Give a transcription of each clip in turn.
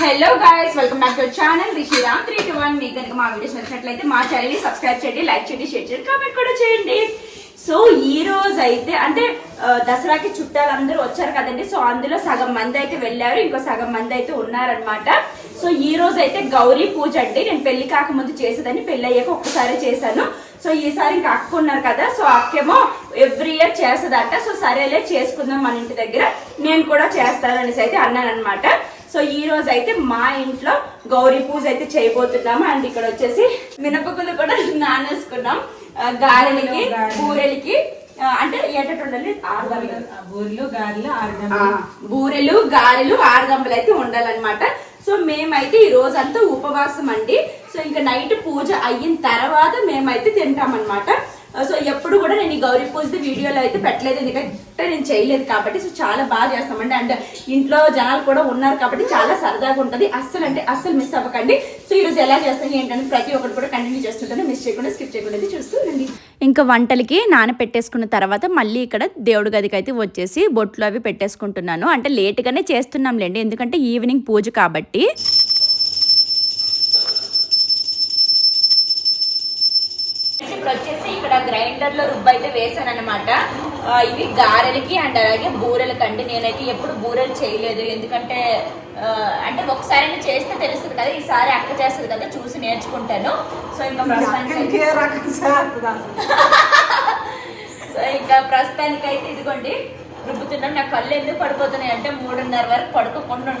Hello guys welcome back to channel Rishiram three two one మీకు కనుక మా videos నచ్చినట్లయితే మా ఛానల్ని సబ్స్క్రైబ్ చేయండి లైక్ చేయండి షేర్ చేయండి కామెంట్ కూడా చేయండి. సో ఈ రోజు అయితే అంటే దసరాకి చుట్టాలు అందరూ వచ్చారు కదండి. సో అందులో సగం మంది అయితే వెళ్ళారు ఇంకో సగం మంది అయితే ఉన్నారనమాట సో ఈ రోజు అయితే గౌరీ పూజ అండి. నేను పెళ్ళి కాకముందు చేసేదని పెళ్ళి అయ్యాక ఒక్కసారి చేశాను. సో ఈసారి ఇంకా అక్క ఉన్నారు కదా. సో అక్కేమో ఎవ్రీ ఇయర్ చేస్తుందంట. సో సరేలే చేసుకుందాం మన ఇంటి దగ్గర. నేను కూడా చేస్తాను అనేసి అయితే అన్నాను అనమాట సో ఈ రోజు అయితే మా ఇంట్లో గౌరీ పూజ అయితే చేయబోతున్నాము. అండ్ ఇక్కడ వచ్చేసి మినపగుళ్ళు కూడా నానేసుకున్నాం. ఆ, గారెలకి బూరెలకి అంటే ఏటట్టు ఉండాలి ఆరు గంటలు. బూర్లు గారెలు బూరెలు గారెలు ఆరుగంపలు అయితే ఉండాలన్నమాట. సో మేమైతే ఈ రోజంతా ఉపవాసం అండి సో ఇంకా నైట్ పూజ అయిన తర్వాత మేమైతే తింటామన్నమాట. Uh, సో ఎప్పుడు కూడా నేను ఈ గౌరీ పూజ వీడియోలో అయితే పెట్టలేదు. ఎందుకంటే నేను చేయలేదు కాబట్టి సో చాలా బాగా చేస్తామండి. అండ్ ఇంట్లో జనాలు కూడా ఉన్నారు కాబట్టి చాలా సరదాగా ఉంటుంది. అస్సలు అంటే అస్సలు మిస్ అవ్వకండి. సో ఈ రోజు ఎలా చేస్తాను ఏంటంటే ప్రతి ఒక్కటి కూడా కంటిన్యూ చేస్తుంటాను. మిస్ చేయకుండా స్కిప్ చేయకుండా చూస్తూ రండి ఇంకా వంటలకి నానపెట్టేసుకున్న తర్వాత మళ్ళీ ఇక్కడ దేవుడి గదికి అయితే వచ్చేసి బొట్లు అవి పెట్టేసుకుంటున్నాను. అంటే లేట్గానే చేస్తున్నాంలేండి. ఎందుకంటే ఈవినింగ్ పూజ కాబట్టి. రుబ్బు అయితే వేసాను అనమాట ఇవి గారెలకి అండ్ అలాగే బూరెలకి అండి. నేనైతే ఎప్పుడు బూరెలు చేయలేదు. ఎందుకంటే అంటే ఒకసారి చేస్తే తెలుస్తుంది కదా ఈసారి అక్క చేస్తుంది కదా చూసి నేర్చుకుంటాను. సో ఇంకా ప్రస్తుతానికి? సో ఇంకా ప్రస్తుతానికి అయితే ఇదిగోండి. రుబ్బుతున్నాం నా కళ్ళు ఎందుకు పడిపోతున్నాయి అంటే మూడున్నర వరకు పడుకోకుండా.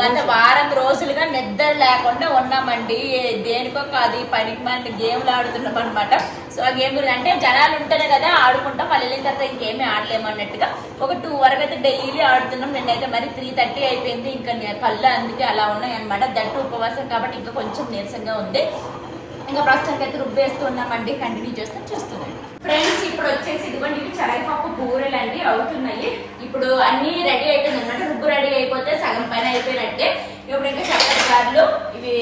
గత వారం రోజులుగా నిద్ర లేకుండా ఉన్నామండి. దేనికో కాదు ఈ పనికి మన గేమ్లు ఆడుతున్నాం అనమాట సో ఆ గేమ్ అంటే జనాలు ఉంటేనే కదా ఆడుకుంటాం. వాళ్ళు వెళ్ళిన తర్వాత ఇంకేమీ ఆడలేము అన్నట్టుగా. ఒక టూ వరకు అయితే డైలీ ఆడుతున్నాం. నిన్నైతే మరి త్రీ థర్టీ అయిపోయింది. ఇంకా కళ్ళు అందుకే అలా ఉన్నాయి అనమాట దట్టు ఉపవాసం కాబట్టి ఇంకా కొంచెం నీరసంగా ఉంది. ఇంకా ప్రస్తుతానికి అయితే రుబ్బేస్తూ ఉన్నామండి. కంటిన్యూ చేస్తాం చూస్తున్నాం. ఫ్రెండ్స్ ఇప్పుడు వచ్చేసి ఇదిగోండి ఇవి శనగపప్పు బూరెలు అండి అవుతున్నాయి. ఇప్పుడు అన్ని రెడీ అయిపోయింది అనమాట రుబ్బు రెడీ అయిపోతే సగం పైన అయిపోయినట్టే. ఇప్పుడు ఇంకా చక్కెర గారెలు ఇవి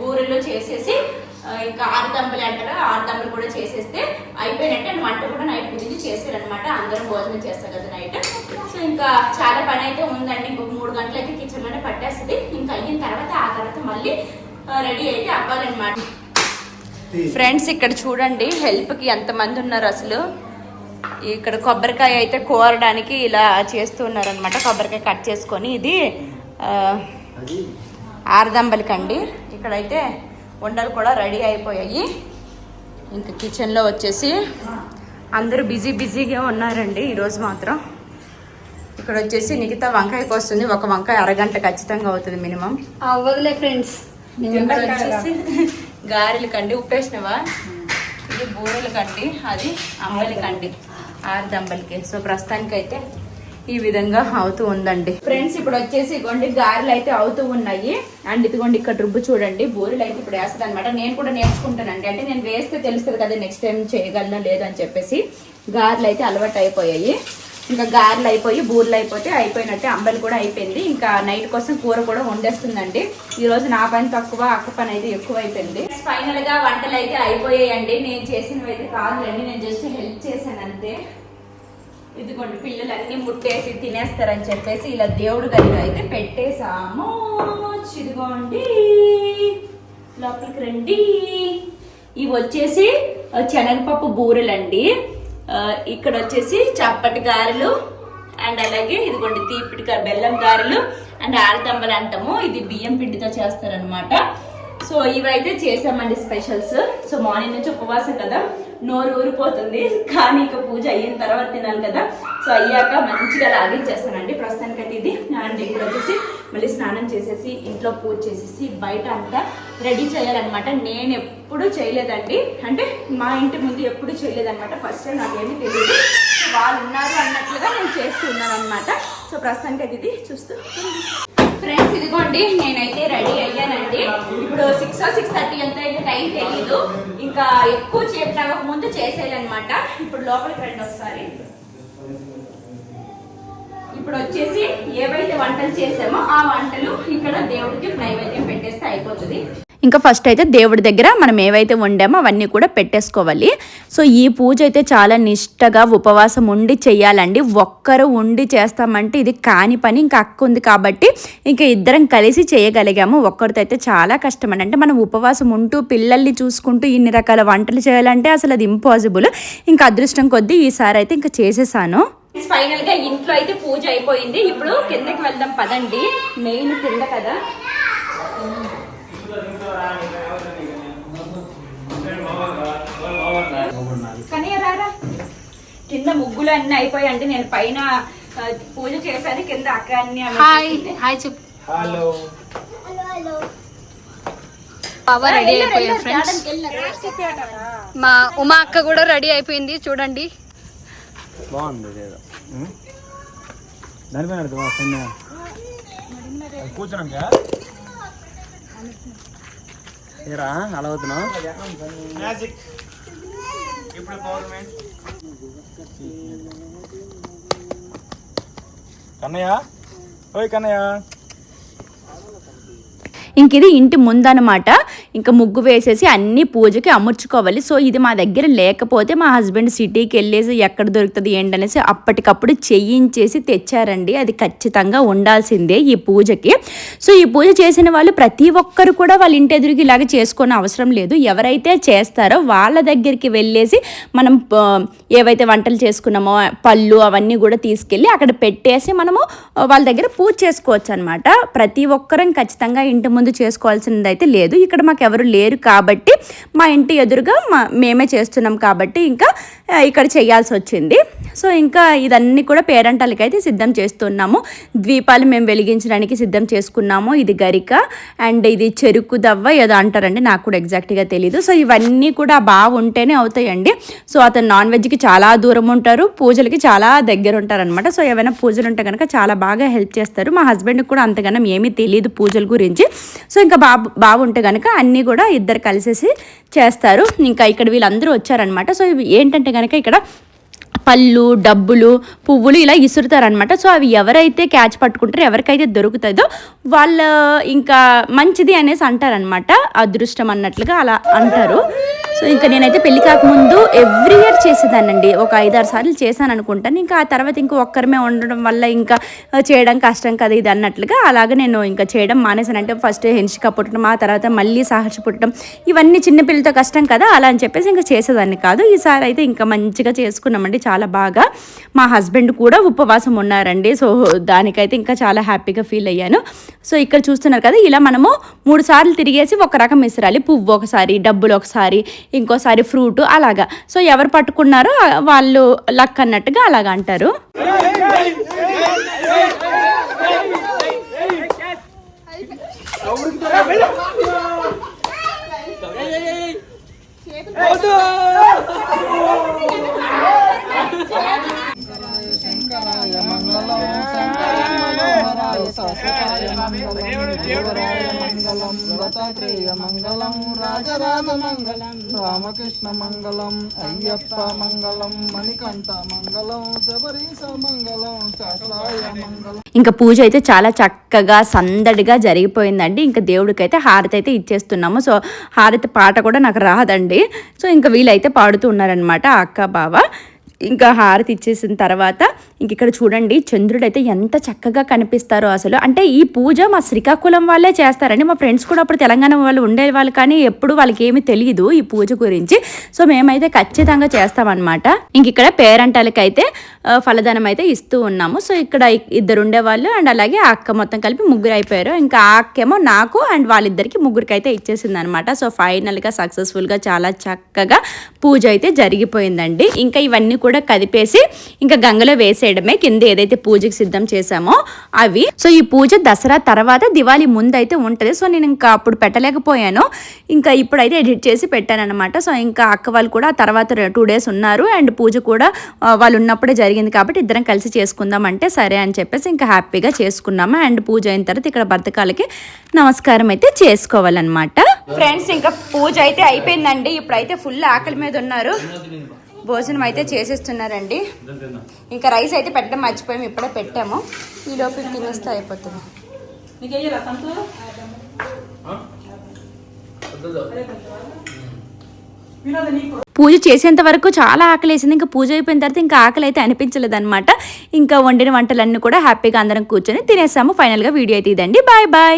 బూరెలు చేసేసి ఇంకా ఆరు తంపులు అంటారు ఆరు తంపులు కూడా చేసేస్తే అయిపోయినట్టే. అండ్ వంట కూడా నైట్ గురించి చేసేయాలన్నమాట అందరం భోజనం చేస్తారు కదా నైట్. సో ఇంకా చాలా పని అయితే ఉందండి. ఇంకొక మూడు గంటలు అయితే కిచెన్లోనే పట్టేస్తుంది. ఇంకా అయిన తర్వాత ఆ తర్వాత మళ్ళీ రెడీ అయితే అవ్వాలన్నమాట. ఫ్రెండ్స్ ఇక్కడ చూడండి హెల్ప్కి ఎంతమంది ఉన్నారు అసలు. ఇక్కడ కొబ్బరికాయ అయితే కోరడానికి ఇలా చేస్తున్నారు అనమాట కొబ్బరికాయ కట్ చేసుకొని ఇది ఆ, ఆరుదంబలికండి ఇక్కడైతే ఉండలు కూడా రెడీ అయిపోయాయి. ఇంకా కిచెన్లో వచ్చేసి అందరూ బిజీ బిజీగా ఉన్నారండి ఈరోజు మాత్రం. ఇక్కడ వచ్చేసి మిగతా వంకాయకి వస్తుంది ఒక వంకాయ అరగంట ఖచ్చితంగా అవుతుంది మినిమం. అవ్వదులే ఫ్రెండ్స్ గారెలు కండి ఉప్పేసినవా? ఇది బూరెలు కండి అది అమ్మలి కండి. ఆరు దంబలికి సో ప్రస్తుతానికి అయితే ఈ విధంగా అవుతూ ఉందండి. ఫ్రెండ్స్ ఇప్పుడు వచ్చేసి ఇగోండి గారెలు అయితే అవుతూ ఉన్నాయి. అండ్ ఇదిగోండి ఇక్కడ రుబ్బు చూడండి. బూరెలు అయితే ఇప్పుడు వేస్తుంది అనమాట నేను కూడా నేర్చుకుంటానండి. అంటే నేను వేస్తే తెలుస్తుంది కదా నెక్స్ట్ టైం చేయగలనా లేదని అని చెప్పేసి. గారెలు అయితే అలవాటు అయిపోయాయి. ఇంకా గారెలు అయిపోయి బూరెలు అయిపోతే అయిపోయినట్టే అంబలి కూడా అయిపోయింది. ఇంకా నైట్ కోసం కూర కూడా వండేస్తుందండి. ఈ రోజు నా పని తక్కువ అక్క పని అయితే ఎక్కువ అయిపోయింది ఫైనల్గా వంటలు అయితే అయిపోయాయండి. నేను చేసినవి అయితే కాదులేండి నేను జస్ట్ హెల్ప్ చేశాను అంతే. ఇదిగోండి పిల్లలు అన్ని ముట్టేసి తినేస్తారని చెప్పేసి ఇలా దేవుడు గదిలో అయితే పెట్టేసాము ఇదిగోండి లోపలికి రండి. ఇవి వచ్చేసి శనగపప్పు బూరెలండి. ఇక్కడ వచ్చేసి చప్పటి గారెలు అండ్ అలాగే ఇదిగోండి తీపిటి బెల్లం గారెలు అండ్ ఆడతంబలు అంటాము ఇది బియ్యం పిండితో చేస్తారనమాట సో ఇవైతే చేసామండి స్పెషల్స్. సో మార్నింగ్ నుంచి ఉపవాసం కదా నోరు ఊరిపోతుంది కానీ ఇక పూజ అయిన తర్వాత తినాలి కదా. సో అయ్యాక మంచిగా లాగించేస్తానండి ప్రస్తుతానికైతే ఇది. అండ్ ఇప్పుడు వచ్చేసి మళ్ళీ స్నానం చేసేసి ఇంట్లో పూజ చేసేసి బయట అంతా రెడీ చేయాలన్నమాట. నేను ఎప్పుడు చేయలేదండి. అంటే మా ఇంటి ముందు ఎప్పుడు చేయలేదన్నమాట. ఫస్ట్ టైం నాకేమీ తెలియదు సో వాళ్ళు ఉన్నారు అన్నట్లుగా నేను చేస్తూ అనమాట సో ప్రస్తుతానికైతే ఇది చూస్తూ ఫ్రెండ్స్ ఇదిగోండి నేనైతే రెడీ అయ్యానండి. ఇప్పుడు సిక్స్ సిక్స్ థర్టీ ఎంత అయితే టైం తెలియదు ఇంకా ఎక్కువ సేపు ముందు చేసేయాలన్నమాట. ఇప్పుడు లోపలికి రండి ఒకసారి. ఇప్పుడు వచ్చేసి ఏవైతే వంటలు చేసామో ఆ వంటలు ఇక్కడ దేవుడికి నైవేద్యం పెట్టేస్తే అయిపోతుంది. ఇంకా ఫస్ట్ అయితే దేవుడి దగ్గర మనం ఏవైతే వండామో అవన్నీ కూడా పెట్టేసుకోవాలి. సో ఈ పూజ అయితే చాలా నిష్టగా ఉపవాసం ఉండి చేయాలండి. ఒక్కరు ఉండి చేస్తామంటే ఇది కాని పని ఇంకా అక్క ఉంది కాబట్టి ఇంకా ఇద్దరం కలిసి చేయగలిగాము. ఒక్కరితో అయితే చాలా కష్టం అండి అంటే మనం ఉపవాసం ఉంటూ పిల్లల్ని చూసుకుంటూ ఇన్ని రకాల వంటలు చేయాలంటే అసలు అది ఇంపాసిబుల్ ఇంకా అదృష్టం కొద్దీ ఈసారి అయితే ఇంకా చేసేసాను. ఫైనల్గా ఇంట్లో అయితే పూజ అయిపోయింది. ఇప్పుడు కిందకి వెళ్దాం పదండి. మెయిన్ కింద కదా. కింద ముగ్గులు అన్ని అయిపోయాయండి నేను పైన పూజ చేశాను కింద అక్క అన్ని హాయ్. హాయ్ చెప్పు. హలో. బాబా రెడీ అయిపోయారు ఫ్రెండ్స్. మా ఉమా అక్క కూడా రెడీ అయిపోయింది చూడండి. బాగుంది ఏరా అలా అవుతున్నావు కన్నయ్య? ఓయ్ కన్నయ్య. ఇంక ఇది ఇంటి ముందనమాట ఇంకా ముగ్గు వేసేసి అన్ని పూజకి అమర్చుకోవాలి. సో ఇది మా దగ్గర లేకపోతే మా హస్బెండ్ సిటీకి వెళ్ళేసి ఎక్కడ దొరుకుతుంది ఏంటనేసి అప్పటికప్పుడు చేయించేసి తెచ్చారండి. అది ఖచ్చితంగా ఉండాల్సిందే ఈ పూజకి. సో ఈ పూజ చేసిన వాళ్ళు ప్రతి ఒక్కరు కూడా వాళ్ళ ఇంటి ఎదురుకి ఇలాగ చేసుకోని అవసరం లేదు. ఎవరైతే చేస్తారో వాళ్ళ దగ్గరికి వెళ్ళేసి మనం ఏవైతే వంటలు చేసుకున్నామో పళ్ళు అవన్నీ కూడా తీసుకెళ్ళి అక్కడ పెట్టేసి మనము వాళ్ళ దగ్గర పూజ చేసుకోవచ్చు అనమాట ప్రతి ఒక్కరం ఖచ్చితంగా ఇంటి ముందు చేసుకోవాల్సినది అయితే లేదు. ఇక్కడ మాకు ఎవరు లేరు కాబట్టి మా ఇంటి ఎదురుగా మా మేమే చేస్తున్నాం కాబట్టి ఇంకా ఇక్కడ చేయాల్సి వచ్చింది. సో ఇంకా ఇదన్నీ కూడా పేరంటాలకి అయితే సిద్ధం చేస్తున్నాము. ద్వీపాలు మేము వెలిగించడానికి సిద్ధం చేసుకున్నాము. ఇది గరిక అండ్ ఇది చెరుకు దవ్వ ఏదో అంటారండి నాకు కూడా ఎగ్జాక్ట్గా తెలియదు సో ఇవన్నీ కూడా బాగా ఉంటేనే అవుతాయండి. సో అతను నాన్ వెజ్కి చాలా దూరం ఉంటారు పూజలకి చాలా దగ్గర ఉంటారనమాట సో ఏమైనా పూజలు ఉంటే కనుక చాలా బాగా హెల్ప్ చేస్తారు. మా హస్బెండ్కి కూడా అంతగానం ఏమీ తెలియదు పూజల గురించి. సో ఇంకా బాబు బాగుంటే కనుక అన్ని కూడా ఇద్దరు కలిసేసి చేస్తారు. ఇంకా ఇక్కడ వీళ్ళందరూ వచ్చారనమాట సో ఇవి ఏంటంటే కనుక ఇక్కడ పళ్ళు డబ్బులు పువ్వులు ఇలా ఇసురుతారనమాట సో అవి ఎవరైతే క్యాచ్ పట్టుకుంటారో ఎవరికైతే దొరుకుతుందో వాళ్ళ ఇంకా మంచిది అనేసి అంటారనమాట అదృష్టం అన్నట్లుగా అలా అంటారు. సో ఇంకా నేనైతే పెళ్ళి కాకముందు ఎవ్రీ ఇయర్ చేసేదానండి ఒక ఐదారు సార్లు చేశాను అనుకుంటాను ఇంకా ఆ తర్వాత ఇంకా ఒక్కరమే ఉండడం వల్ల ఇంకా చేయడం కష్టం కదా ఇది అన్నట్లుగా అలాగే నేను ఇంకా చేయడం మానేసాను అంటే ఫస్ట్ హెన్షిక పుట్టడం ఆ తర్వాత మళ్ళీ సాహస పుట్టడం ఇవన్నీ చిన్నపిల్లలతో కష్టం కదా అలా అని చెప్పేసి ఇంకా చేసేదాన్ని కాదు. ఈసారి అయితే ఇంకా మంచిగా చేసుకున్నామండి చాలా బాగా. మా హస్బెండ్ కూడా ఉపవాసం ఉన్నారండి. సో దానికైతే ఇంకా చాలా హ్యాపీగా ఫీల్ అయ్యాను. సో ఇక్కడ చూస్తున్నారు కదా ఇలా మనము మూడు సార్లు తిరిగేసి ఒక రకం విసిరాలి పువ్వు ఒకసారి డబ్బులు ఒకసారి ఇంకోసారి ఫ్రూట్ అలాగా. సో ఎవరు పట్టుకున్నారో వాళ్ళు లక్ అన్నట్టుగా అలాగ అంటారు. మంగళం మంగళం దత్తాత్రేయ మంగళం రాజరాజ మంగళం రామకృష్ణ మంగళం అయ్యప్ప మంగళం మణికంఠ మంగళం శబరీశ మంగళం శాస్త్రాయ మంగళం. ఇంకా పూజ అయితే చాలా చక్కగా సందడిగా జరిగిపోయిందండి. ఇంకా దేవుడికి అయితే హారతి అయితే ఇచ్చేస్తున్నాము. సో హారతి పాట కూడా నాకు రాదండి. సో ఇంకా వీళ్ళైతే పాడుతూ ఉన్నారనమాట అక్క బావ. ఇంకా హారతి ఇచ్చేసిన తర్వాత ఇంక ఇక్కడ చూడండి చంద్రుడు అయితే ఎంత చక్కగా కనిపిస్తారో అసలు. అంటే ఈ పూజ మా శ్రీకాకుళం వాళ్ళే చేస్తారండి. మా ఫ్రెండ్స్ కూడా అప్పుడు తెలంగాణ వాళ్ళు ఉండేవాళ్ళు కానీ ఎప్పుడు వాళ్ళకి ఏమి తెలియదు ఈ పూజ గురించి. సో మేమైతే ఖచ్చితంగా చేస్తామన్నమాట. ఇంక ఇక్కడ పేరంటాలకి అయితే ఫలదానం అయితే ఇస్తూ ఉన్నాము. సో ఇక్కడ ఇద్దరు ఉండేవాళ్ళు అండ్ అలాగే అక్క మొత్తం కలిపి ముగ్గురు అయిపోయారు. ఇంకా ఆ అక్కేమో నాకు అండ్ వాళ్ళిద్దరికి ముగ్గురికి అయితే ఇచ్చేసింది అనమాట సో ఫైనల్గా సక్సెస్ఫుల్గా చాలా చక్కగా పూజ అయితే జరిగిపోయిందండి. ఇంకా ఇవన్నీ కూడా కదిపేసి ఇంకా గంగలో వేసేయడమే. కింద ఏదైతే పూజకి సిద్ధం చేశామో అవి. సో ఈ పూజ దసరా తర్వాత దివాళీ ముందు అయితే ఉంటుంది. సో నేను ఇంకా అప్పుడు పెట్టలేకపోయాను. ఇంకా ఇప్పుడైతే ఎడిట్ చేసి పెట్టాను అనమాట సో ఇంకా అక్క వాళ్ళు కూడా ఆ తర్వాత టూ డేస్ ఉన్నారు. అండ్ పూజ కూడా వాళ్ళు ఉన్నప్పుడే జరిగింది కాబట్టి ఇద్దరం కలిసి చేసుకుందాం అంటే సరే అని చెప్పేసి ఇంకా హ్యాపీగా చేసుకున్నాము. అండ్ పూజ అయిన తర్వాత ఇక్కడ బతకాలకి నమస్కారం అయితే చేసుకోవాలన్నమాట. ఫ్రెండ్స్ ఇంకా పూజ అయితే అయిపోయిందండి. ఇప్పుడైతే ఫుల్ ఆకలి మీద ఉన్నారు. భోజనం అయితే చేసేస్తున్నారండి. ఇంకా రైస్ అయితే పెట్టడం మర్చిపోయాము ఇప్పుడే పెట్టాము. ఈ లోపు తినేస్తే అయిపోతుంది. పూజ చేసేంత వరకు చాలా ఆకలి వేసింది ఇంకా పూజ అయిపోయిన తర్వాత ఇంకా ఆకలి అయితే అనిపించలేదు అనమాట ఇంకా వండిన వంటలన్నీ కూడా హ్యాపీగా అందరం కూర్చొని తినేసాము. ఫైనల్గా వీడియో అయితే ఇదండి. Bye bye